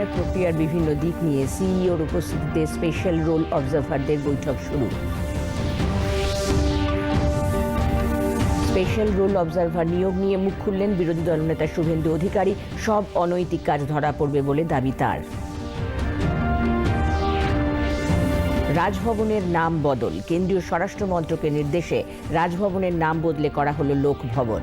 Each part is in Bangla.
এসআইআর প্রক্রিয়ার বিভিন্ন দিক নিয়ে সিইওর উপস্থিতিতে স্পেশাল রোল অবজারভারদের বৈঠক শুরু। স্পেশাল রোল অবজারভার নিয়োগ নিয়ে মুখ খুললেন বিরোধী দলনেতা শুভেন্দু অধিকারী, সব অনৈতিক কাজ ধরা পড়বে বলে দাবি তার। রাজভবনের নাম বদল, কেন্দ্রীয় স্বরাষ্ট্র মন্ত্রকের নির্দেশে রাজভবনের নাম বদলে করা হলো লোকভবন।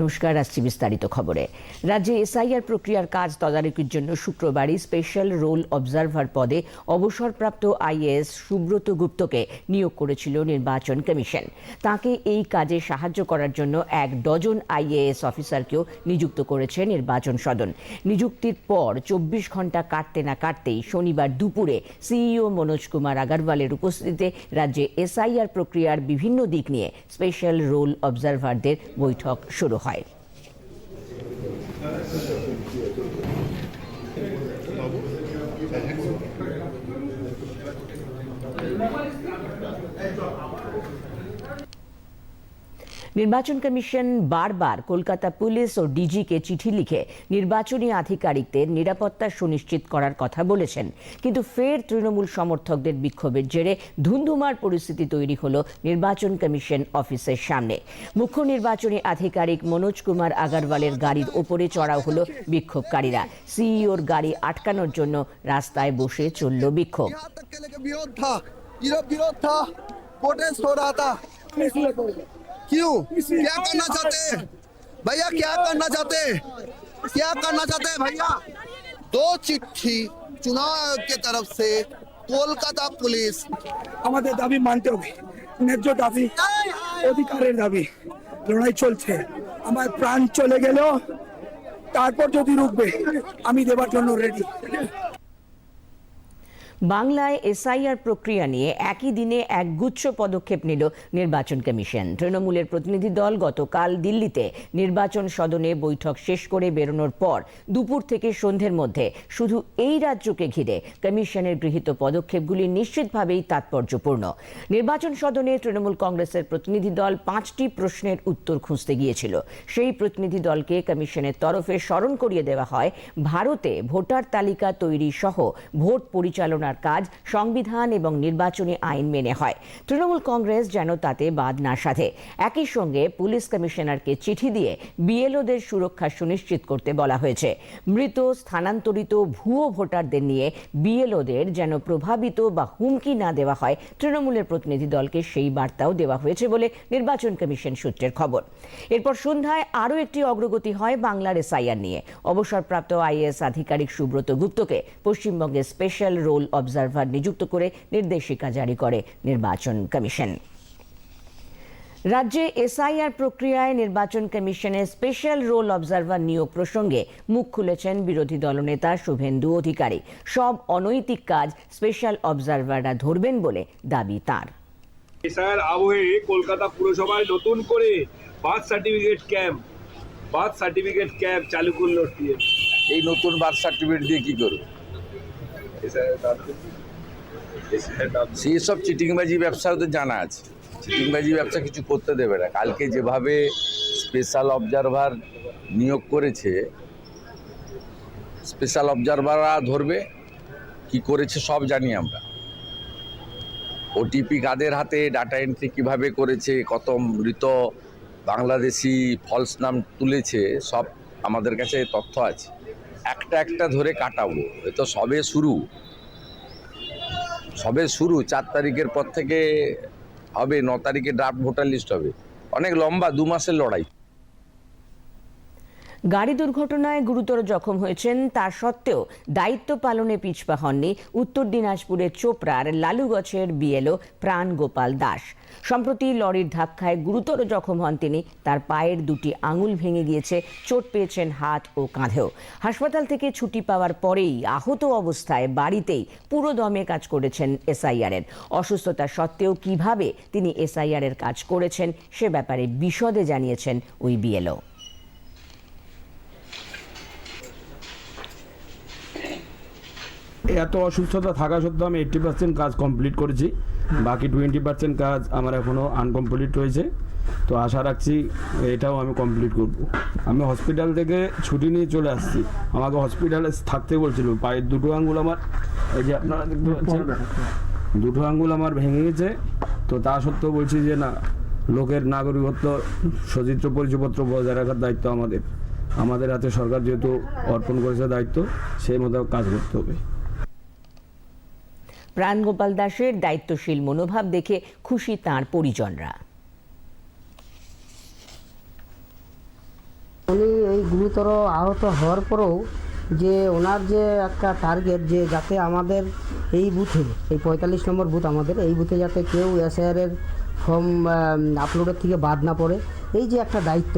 নমস্কার, আসছি বিস্তারিত খবরে। রাজ্যে এসআইআর প্রক্রিয়ার কাজ তদারকির জন্য শুক্রবারই স্পেশাল রোল অবজারভার পদে অবসরপ্রাপ্ত আইএএস সুব্রত গুপ্তকে নিয়োগ করেছিল নির্বাচন কমিশন। তাকে এই কাজে সাহায্য করার জন্য এক ডজন আইএএস অফিসারকেও নিযুক্ত করেছে নির্বাচন সদন। নিযুক্তির পর চব্বিশ ঘণ্টা কাটতে না কাটতেই শনিবার দুপুরে সিইও মনোজ কুমার আগারওয়ালের উপস্থিতিতে রাজ্যে এসআইআর প্রক্রিয়ার বিভিন্ন দিক নিয়ে স্পেশাল রোল অবজারভারদের বৈঠক শুরু হয় নির্বাচন কমিশন বারবার কলকাতা পুলিশ ও ডিজিকে চিঠি লিখে নির্বাচনী আধিকারিকদের নিরাপত্তা সুনিশ্চিত করার কথা বলেছেন কিন্তু ফের তৃণমূল সমর্থকদের বিক্ষোভের জেরে ধুন্ধুমার পরিস্থিতি তৈরি হলো নির্বাচন কমিশন অফিসের সামনে মুখ্য নির্বাচনী আধিকারিক মনোজ কুমার আগারওয়ালের গাড়ির ওপরে চড়াও হলো বিক্ষোভকারীরা সিইওর গাড়ি আটকানোর জন্য রাস্তায় বসে চলল বিক্ষোভ यहाँ तक के लेके विरोध था विरोध विरोध था प्रोटेस्ट हो रहा था क्यों क्या करना चाहते हैं भैया क्या करना चाहते हैं क्या करना चाहते हैं भैया दो चिट्ठी चुनाव आयोग के तरफ से कोलकाता पुलिस আমাদের দাবি মানতে হবে ন্যায্য দাবি অধিকারের দাবি লড়াই চলছে আমার প্রাণ চলে গেলেও তারপর যদি রুখবে আমি দেবার জন্য রেডি বাংলায় এসআইআর প্রক্রিয়া নিয়ে একই দিনে এক গুচ্ছ পদক্ষেপ নিল নির্বাচন কমিশন। তৃণমূলের প্রতিনিধি দল গতকাল দিল্লিতে নির্বাচন সদনে বৈঠক শেষ করে বেরোনোর পর দুপুর থেকে সন্ধ্যের মধ্যে শুধু এই রাজ্যকে ঘিরে কমিশনের গৃহীত পদক্ষেপগুলি নিশ্চিতভাবেই তাৎপর্যপূর্ণ। নির্বাচন সদনে তৃণমূল কংগ্রেসের প্রতিনিধি দল পাঁচটি প্রশ্নের উত্তর খুঁজতে গিয়েছিল। সেই প্রতিনিধি দলকে কমিশনের তরফে স্মরণ করিয়ে দেওয়া হয়, ভারতে ভোটার তালিকা তৈরি সহ ভোট পরিচালনার কাজ সংবিধান এবং নির্বাচনী আইন মেনে হয়। তৃণমূল কংগ্রেস যেন তাতে বাদ না সাধে। একই সঙ্গে পুলিশ কমিশনারকে চিঠি দিয়ে বিএলওদের সুরক্ষা সুনিশ্চিত করতে বলা হয়েছে। মৃত, স্থানান্তরিত ভুয়ো ভোটারদের নিয়ে বিএলওদের যেন প্রভাবিত বা হুমকি না দেওয়া হয়, তৃণমূলের প্রতিনিধি দলকে সেই বার্তাও দেওয়া হয়েছে বলে নির্বাচন কমিশন সূত্রের খবর। এরপর সন্ধ্যায় আরও একটি অগ্রগতি হয় বাংলার এসআইআর নিয়ে। অবসরপ্রাপ্ত আইএএস আধিকারিক সুব্রত গুপ্তকে পশ্চিমবঙ্গের স্পেশাল রোল অবজারভার নিযুক্ত করে নির্দেশিকা জারি করে নির্বাচন কমিশন। রাজ্যে এসআইআর প্রক্রিয়ায় নির্বাচন কমিশনের স্পেশাল রোল অবজারভার নিয়োগ প্রসঙ্গে মুখ খুলেছেন বিরোধী দলনেতা শুভেন্দু অধিকারী। সব অনৈতিক কাজ স্পেশাল অবজারভাররা ধরবেন বলে দাবি তার। এসআর আবহে কলকাতা পুরসভায় নতুন করে birth certificate camp birth certificate camp চালু করল এই নতুন বার্থ সার্টিফিকেট দিয়ে কি করবে এসআর নাম এসআর নাম সেই সব চিটিংবাজি ব্যবসা ওদের জানা আছে। চিটিংবাজি ব্যবসা কিছু করতে দেবে না। কালকে যেভাবে স্পেশাল অবজারভার নিয়োগ করেছে স্পেশাল অবজারভাররা ধরবে, কি করেছে সব জানি আমরা। ওটিপি কাদের হাতে ডাটা এন্ট্রি কীভাবে করেছে, কত মৃত বাংলাদেশি ফলস নাম তুলেছে, সব আমাদের কাছে তথ্য আছে। একটা একটা ধরে কাটাবো, এ তো সবে শুরু। সবে শুরু, চার তারিখের পর থেকে হবে, ন তারিখে ড্রাফট ভোটার লিস্ট হবে। অনেক লম্বা, দু মাসের লড়াই। গাড়ি দুর্ঘটনায় গুরুতর জখম হয়েছেন। তা সত্ত্বেও দায়িত্ব পালনে পিছপা হননি। উত্তর দিনাজপুরের চোপড়ার লালুগছের বিএলও প্রাণ গোপাল দাস। সম্প্রতি লরির ধাক্কায় গুরুতর জখম হন তিনি। তার পায়ের দুটি আঙুল ভেঙে গিয়েছে। চোট পেয়েছেন হাত ও কাঁধেও। হাসপাতাল থেকে ছুটি পাওয়ার পরেই আহত অবস্থায় বাড়িতেই পুরো দমে কাজ করেছেন এসআইআর এর অসুস্থতা সত্ত্বেও কীভাবে তিনি এসআইআর এর কাজ করেছেন সে ব্যাপারে বিশদে জানিয়েছেন ওই বিএলও। এত অসুস্থতা থাকা সত্ত্বেও আমি এইট্টি পার্সেন্ট কাজ কমপ্লিট করেছি। বাকি টোয়েন্টি পার্সেন্ট কাজ আমার এখনও আনকমপ্লিট রয়েছে তো আশা রাখছি এটাও আমি কমপ্লিট করব। আমি হসপিটাল থেকে ছুটি নিয়ে চলে আসছি। আমাকে হসপিটালে থাকতে বলছিল পায়ের দুটো আঙ্গুল আমার এই যে আপনারা দেখতে পাচ্ছেন দুটো আঙ্গুল আমার ভেঙে গেছে। তো তা সত্ত্বেও বলছি যে না লোকের নাগরিকত্ব সচিত্র পরিচয়পত্র বজায় রাখার দায়িত্ব আমাদের। আমাদের হাতে সরকার যেহেতু অর্পণ করেছে দায়িত্ব সেই মতো কাজ করতে হবে। প্রাণগোপাল দাসের দায়িত্বশীল মনোভাব দেখে খুশি তার পরিজনরা। উনি এই গুরুতর আহত হওয়ার পরেও যে ওনার যে একটা টার্গেট যে যাতে আমাদের এই বুথে, এই পঁয়তাল্লিশ নম্বর বুথ আমাদের, এই বুথে যাতে কেউ এসআইআরের ফর্ম আপলোডের থেকে বাদ না পড়ে, এই যে একটা দায়িত্ব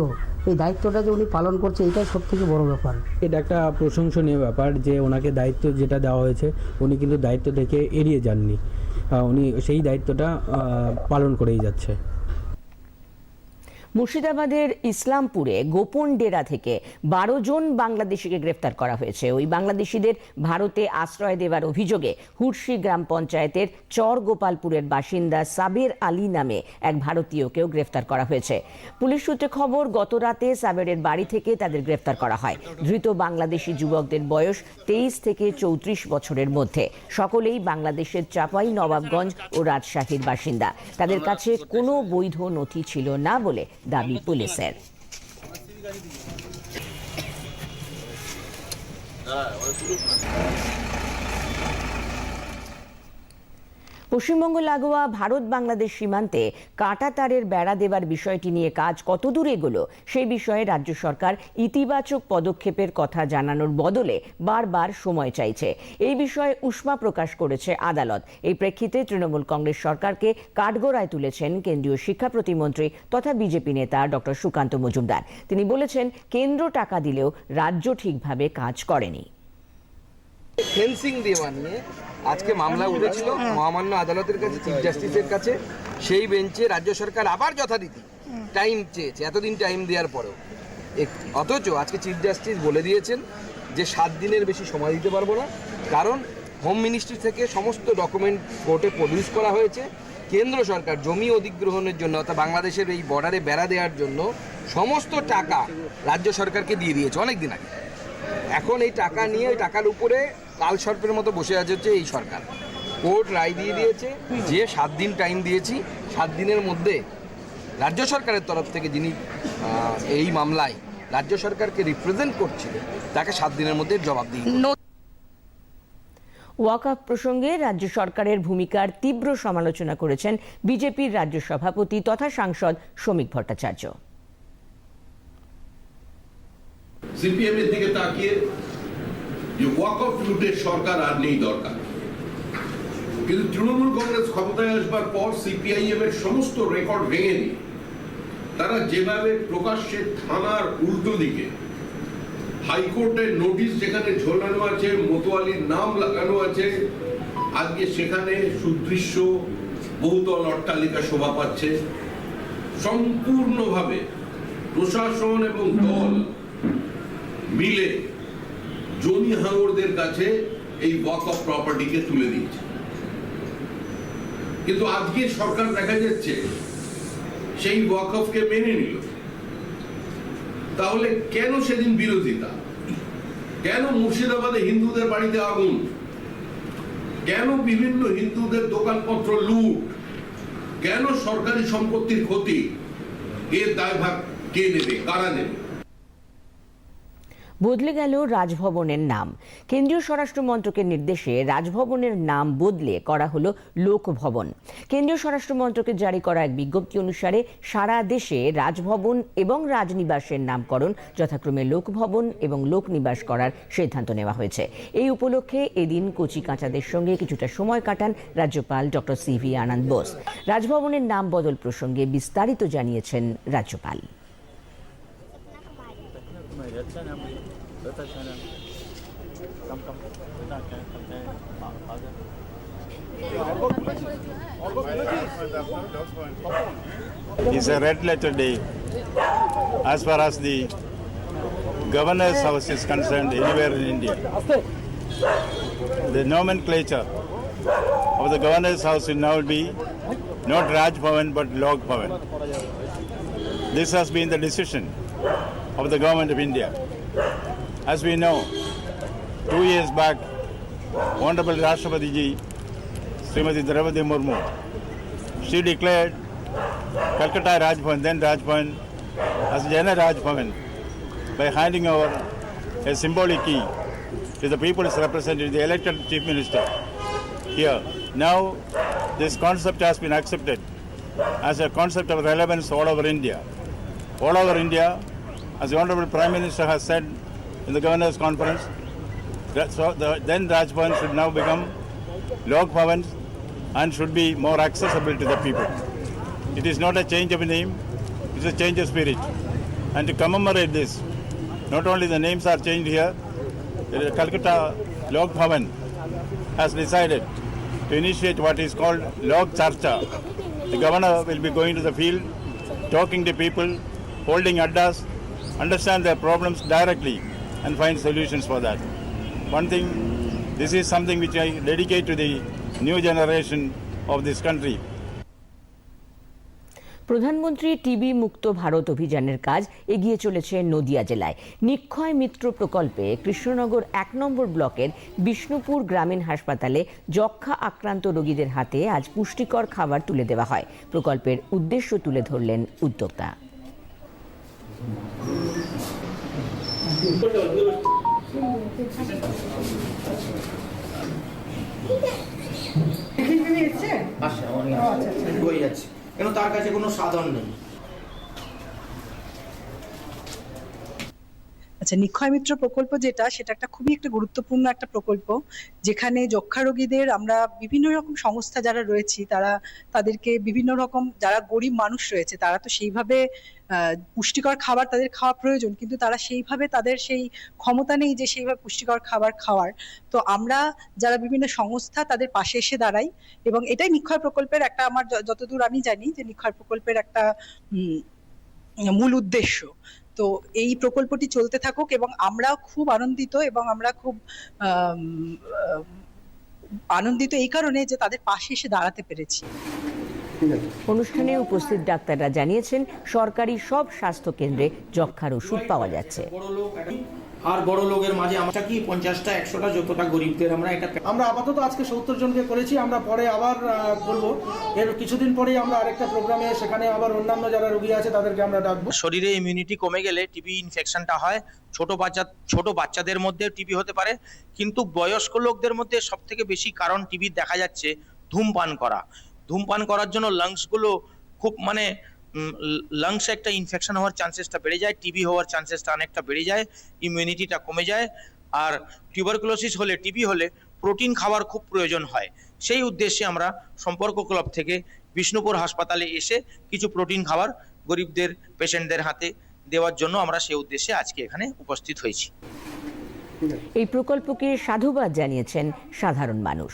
এই দায়িত্বটা যে উনি পালন করছে, এটাই সব থেকে বড় ব্যাপার। এটা একটা প্রশংসনীয় ব্যাপার যে ওনাকে দায়িত্ব যেটা দেওয়া হয়েছে, উনি কিন্তু দায়িত্ব থেকে এড়িয়ে যাননি। উনি সেই দায়িত্বটা পালন করেই যাচ্ছে। মুর্শিদাবাদের ইসলামপুরে গোপন ডেরা থেকে বারো জন বাংলাদেশিকে গ্রেফতার করা হয়েছে। ওই বাংলাদেশিদের ভারতে আশ্রয় দেওয়ার অভিযোগে হুরশি গ্রাম পঞ্চায়েতের চর গোপালপুরের বাসিন্দা সাবের আলী নামে এক ভারতীয়কেও গ্রেফতার করা হয়েছে। পুলিশ সূত্রে খবর গত রাতে সাবেরের বাড়ি থেকে তাদের গ্রেফতার করা হয়। ধৃত বাংলাদেশি যুবকদের বয়স তেইশ থেকে চৌত্রিশ বছরের মধ্যে। সকলেই বাংলাদেশের চাপাই, নবাবগঞ্জ ও রাজশাহীর বাসিন্দা। তাদের কাছে কোনো বৈধ নথি ছিল না বলে দাবি পুলিশের পশ্চিমবঙ্গ লাগোয়া ভারত বাংলাদেশ সীমান্তে কাঁটা তারের বেড়া দেবার বিষয়টি নিয়ে কাজ কতদূর এগোলো সেই বিষয়ে রাজ্য সরকার ইতিবাচক পদক্ষেপের কথা জানানোর বদলে বারবার সময় চাইছে। এই বিষয়ে উষ্মা প্রকাশ করেছে আদালত। এই প্রেক্ষিতে তৃণমূল কংগ্রেস সরকারকে কাঠগড়ায় তুলেছেন কেন্দ্রীয় শিক্ষা প্রতিমন্ত্রী তথা বিজেপি নেতা ডক্টর সুকান্ত মজুমদার। তিনি বলেছেন, কেন্দ্র টাকা দিলেও রাজ্য ঠিকভাবে কাজ করেনি। ফেন্সিং দেওয়া নিয়ে আজকে মামলা উঠেছিল মহামান্য আদালতের কাছে চিফ জাস্টিসের কাছে। সেই বেঞ্চে রাজ্য সরকার আবার যথারীতি টাইম চেয়েছে এতদিন টাইম দেওয়ার পরেও। অথচ আজকে চিফ জাস্টিস বলে দিয়েছেন যে সাত দিনের বেশি সময় দিতে পারব না। কারণ হোম মিনিস্ট্রি থেকে সমস্ত ডকুমেন্ট কোর্টে প্রডিউস করা হয়েছে। কেন্দ্র সরকার জমি অধিগ্রহণের জন্য অর্থাৎ বাংলাদেশের এই বর্ডারে বেড়া দেওয়ার জন্য সমস্ত টাকা রাজ্য সরকারকে দিয়ে দিয়েছে অনেক দিন আগে। এখন এই টাকা নিয়ে ওই টাকার উপরে কাল সর্পের মতো বসে আছে হচ্ছে এই সরকার। কোর্ট রায় দিয়ে দিয়েছে যে সাত দিন টাইম দিয়েছি সাত দিনের মধ্যে রাজ্য সরকারের তরফ থেকে যিনি এই মামলায় রাজ্য সরকারকে রিপ্রেজেন্ট করছিলেন তাকে সাত দিনের মধ্যে জবাব দিয়ে ওয়াকআপ প্রসঙ্গে রাজ্য সরকারের ভূমিকার তীব্র সমালোচনা করেছেন বিজেপির রাজ্য সভাপতি তথা সাংসদ শ্রমিক ভট্টাচার্য। সিপিএম এর দিকে তাকিয়ে যে ওয়াক অফ সরকার আর নেই দরকার। কিন্তু তৃণমূল কংগ্রেস ক্ষমতায় আসবার পর সিপিআইএম এর সমস্ত রেকর্ড ভেঙে দিয়ে তারা যেভাবে প্রকাশ্যে থানার উল্টো দিকে হাইকোর্টের নোটিশ যেখানে ঝোলানো আছে, মোতোয়ালির নাম লাগানো আছে, আজকে সেখানে সুদৃশ্য বহুতল অট্টালিকা শোভা পাচ্ছে। সম্পূর্ণভাবে প্রশাসন এবং দল মিলে জমি হাঙরদের কাছে এই ওয়াক অফ প্রপার্টিকে তুলে দিয়েছে। কিন্তু আজকে সরকার দেখা যাচ্ছে, সেই ওয়াক অফকে মেনে নিল। তাহলে কেন সেদিন বিরোধিতা? কেন মুর্শিদাবাদে হিন্দুদের বাড়িতে আগুন? কেন বিভিন্ন হিন্দুদের দোকানপত্র লুট? কেন সরকারি সম্পত্তির ক্ষতি? এর দায়ভার কে নেবে? কারা নেবে? বদলে গেল রাজভবনের নাম। কেন্দ্রীয় স্বরাষ্ট্র মন্ত্রকের নির্দেশে রাজভবনের নাম বদলে করা হলো লোকভবন। কেন্দ্রীয় স্বরাষ্ট্র মন্ত্রকের জারি করা এক বিজ্ঞপ্তি অনুসারে সারা দেশে রাজভবন এবং রাজনিবাসের নামকরণ যথাক্রমে লোকভবন এবং লোকনিবাস করার সিদ্ধান্ত নেওয়া হয়েছে। এই উপলক্ষে এদিন কচি কাঁচাদের সঙ্গে কিছুটা সময় কাটান রাজ্যপাল doctor C V Ananda Bose. রাজভবনের নাম বদল প্রসঙ্গে বিস্তারিত জানিয়েছেন রাজ্যপাল। Is a red letter day as far as the governor's house is concerned anywhere in India. The nomenclature of the governor's house will now be not Raj Bhavan but Log Bhavan. this has been the decision of the government of India. As we know, two years back, Honorable Rashtrapati ji, Srimati Murmu, she declared Calcutta Raj then Raj as Jana Raj by handing over a symbolic key to the people's representative, the elected chief minister here. Now, this concept has been accepted as a concept of relevance all over India. All over India, as the Honorable Prime Minister has said in the Governors' Conference, so the, then Raj Bhavan should now become Lok Bhavan and should be more accessible to the people. It is not a change of name, it's a change of spirit. And to commemorate this, not only the names are changed here, the Calcutta Lok Bhavan has decided to initiate what is called Lok Charcha. The governor will be going to the field, talking to people, holding addas, understand their problems directly and find solutions for that. One thing, this is something which I dedicate to the new generation of this country. প্রধানমন্ত্রী টিবি মুক্ত ভারত অভিযানের কাজ এগিয়ে চলেছে নদিয়া জেলায় নিক্ষয় মিত্র প্রকল্পে কৃষ্ণনগর এক নম্বর ব্লকের বিষ্ণুপুর গ্রামীণ হাসপাতালে যক্ষা আক্রান্ত রোগীদের হাতে আজ পুষ্টিকর খাবার তুলে দেওয়া হয় প্রকল্পের উদ্দেশ্য তুলে ধরলেন উদ্যোক্তা হয়ে যাচ্ছে। কেন তার কাছে কোনো সাধন নেই? আচ্ছা নিক্ষয় মিত্র প্রকল্প যেটা, সেটা একটা খুবই একটা গুরুত্বপূর্ণ একটা প্রকল্প, যেখানে যক্ষা রোগীদের আমরা বিভিন্ন রকম সংস্থা যারা রয়েছি, তারা তাদেরকে বিভিন্ন রকম, যারা গরিব মানুষ রয়েছে, তারা তো সেইভাবে পুষ্টিকর খাবার তাদের খাওয়া প্রয়োজন, কিন্তু তারা সেইভাবে তাদের সেই ক্ষমতা নেই যে সেইভাবে পুষ্টিকর খাবার খাওয়ার। তো আমরা যারা বিভিন্ন সংস্থা তাদের পাশে এসে দাঁড়াই, এবং এটাই নিক্ষয় প্রকল্পের একটা আমার যতদূর আমি জানি যে নিক্ষয় প্রকল্পের একটা মূল উদ্দেশ্য। তো এই প্রকল্পটি চলতে থাকুক এবং আমরা খুব আনন্দিত এবং আমরা খুব আনন্দিত এই কারণে যে তাদের পাশে এসে দাঁড়াতে পেরেছি। অনুষ্ঠানে উপস্থিত ডাক্তাররা জানিয়েছেন, সরকারি সব স্বাস্থ্য কেন্দ্রে যক্ষার ওষুধ পাওয়া যাচ্ছে। আর বড় লোকের মাঝে আমরা কি পঞ্চাশটা একশোটা যতটা গরিবদের আমরা এটা আমরা আপাতত আজকে সত্তর জনকে করেছি আমরা পরে আবার করব এর কিছুদিন পরেই আমরা আরেকটা প্রোগ্রামে সেখানে আবার অন্যান্য যারা রোগী আছে তাদেরকে আমরা ডাকবো। শরীরে ইমিউনিটি কমে গেলে টিবি ইনফেকশনটা হয়। ছোট বাচ্চা ছোট বাচ্চাদের মধ্যে টিবি হতে পারে। কিন্তু বয়স্ক লোকদের মধ্যে সব থেকে বেশি কারণ টিবি দেখা যাচ্ছে ধূমপান করা। ধূমপান করার জন্য লাংসগুলো খুব মানে লাংসে একটা ইনফেকশন হওয়ার চান্সেসটা বেড়ে যায় টিবি হওয়ার চান্সেসটা অনেকটা বেড়ে যায় ইমিউনিটিটা কমে যায়, আর টিউবারকুলোসিস হলে টিবি হলে প্রোটিন খাওয়ার খুব প্রয়োজন হয়। সেই উদ্দেশ্যে আমরা সম্পর্ক ক্লাব থেকে বিষ্ণুপুর হাসপাতালে এসে কিছু প্রোটিন খাবার গরিবদের পেশেন্টদের হাতে দেওয়ার জন্য আমরা সেই উদ্দেশ্যে আজকে এখানে উপস্থিত হয়েছি। এই প্রকল্পকে সাধুবাদ জানিয়েছেন সাধারণ মানুষ।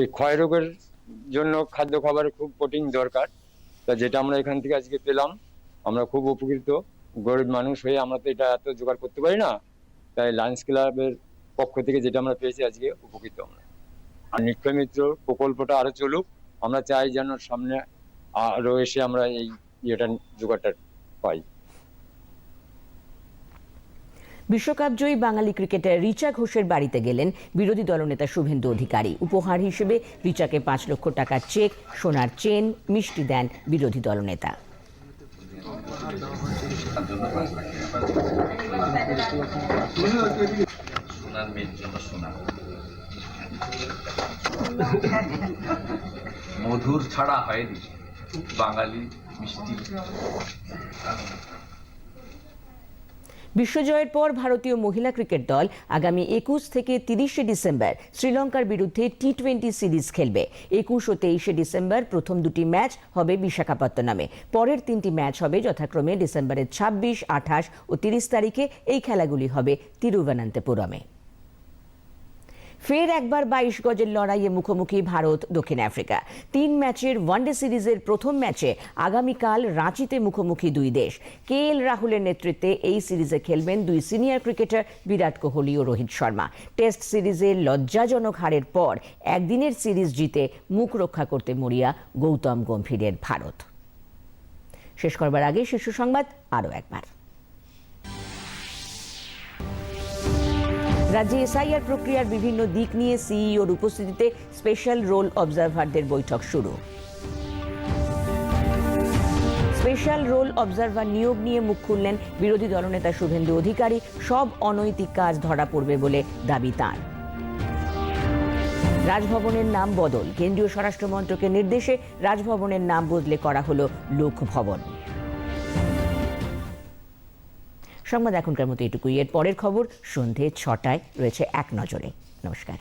এই ক্ষয় রোগের জন্য খাদ্য খাবার খুব প্রোটিন দরকার। তা যেটা আমরা এখান থেকে আজকে পেলাম আমরা খুব উপকৃত। গরিব মানুষ হয়ে আমরা তো এটা এত জোগাড় করতে পারি না। তাই লায়ন্স ক্লাবের পক্ষ থেকে যেটা আমরা পেয়েছি আজকে উপকৃত আমরা। আর নিক্ষয় মিত্র প্রকল্পটা আরও চলুক আমরা চাই যেন সামনে আরও এসে আমরা এই ইয়েটা জোগাড়টা পাই। বিশ্বকাপ জয়ী বাঙালি ক্রিকেটার রিচা ঘোষের বাড়িতে গেলেন বিরোধী দলনেতা শুভেন্দু অধিকারী। উপহার হিসেবে রিচাকে পাঁচ লক্ষ টাকার চেক, সোনার চেন, মিষ্টি দেন বিরোধী দলনেতা। মধুর ছাড়া হয়নি বাঙালি মিষ্টি। বিশ্বজয়ের পর ভারতীয় মহিলা ক্রিকেট দল আগামী একুশ থেকে তিরিশে ডিসেম্বর শ্রীলঙ্কার বিরুদ্ধে টি টোয়েন্টি সিরিজ খেলবে। একুশ ও তেইশে ডিসেম্বর প্রথম দুটি ম্যাচ হবে বিশাখাপত্তনমে। পরের তিনটি ম্যাচ হবে যথাক্রমে ডিসেম্বরের ছাব্বিশ, আঠাশ ও তিরিশ তারিখে। এই খেলাগুলি হবে তিরুবনন্তপুরমে। ফের একবার বাইশ গজের লড়াইয়ে মুখোমুখি ভারত দক্ষিণ আফ্রিকা। তিন ম্যাচের ওয়ানডে সিরিজের প্রথম ম্যাচে আগামীকাল রাঁচিতে মুখোমুখি দুই দেশ। কে এল রাহুলের নেতৃত্বে এই সিরিজে খেলবেন দুই সিনিয়র ক্রিকেটার বিরাট কোহলি ও রোহিত শর্মা। টেস্ট সিরিজে লজ্জাজনক হারের পর একদিনের সিরিজ জিতে মুখ রক্ষা করতে মরিয়া গৌতম গম্ভীরের ভারত। শেষ করবার আগে শীর্ষ সংবাদ আরও একবার। রাজ্যে এসআইআর প্রক্রিয়ার বিভিন্ন দিক নিয়ে সিইওর উপস্থিতিতে স্পেশাল রোল অবজারভারদের বৈঠক শুরু। স্পেশাল রোল অবজারভার নিয়োগ নিয়ে মুখ খুললেন বিরোধী দলনেতা শুভেন্দু অধিকারী। সব অনৈতিক কাজ ধরা পড়বে বলে দাবি তাঁর। রাজভবনের নাম বদল। কেন্দ্রীয় স্বরাষ্ট্র মন্ত্রকের নির্দেশে রাজভবনের নাম বদলে করা হলো লোকভবন। সংবাদ এখনকার মতো এটুকুই। এর পরের খবর সন্ধে ছটায় রয়েছে এক নজরে। নমস্কার।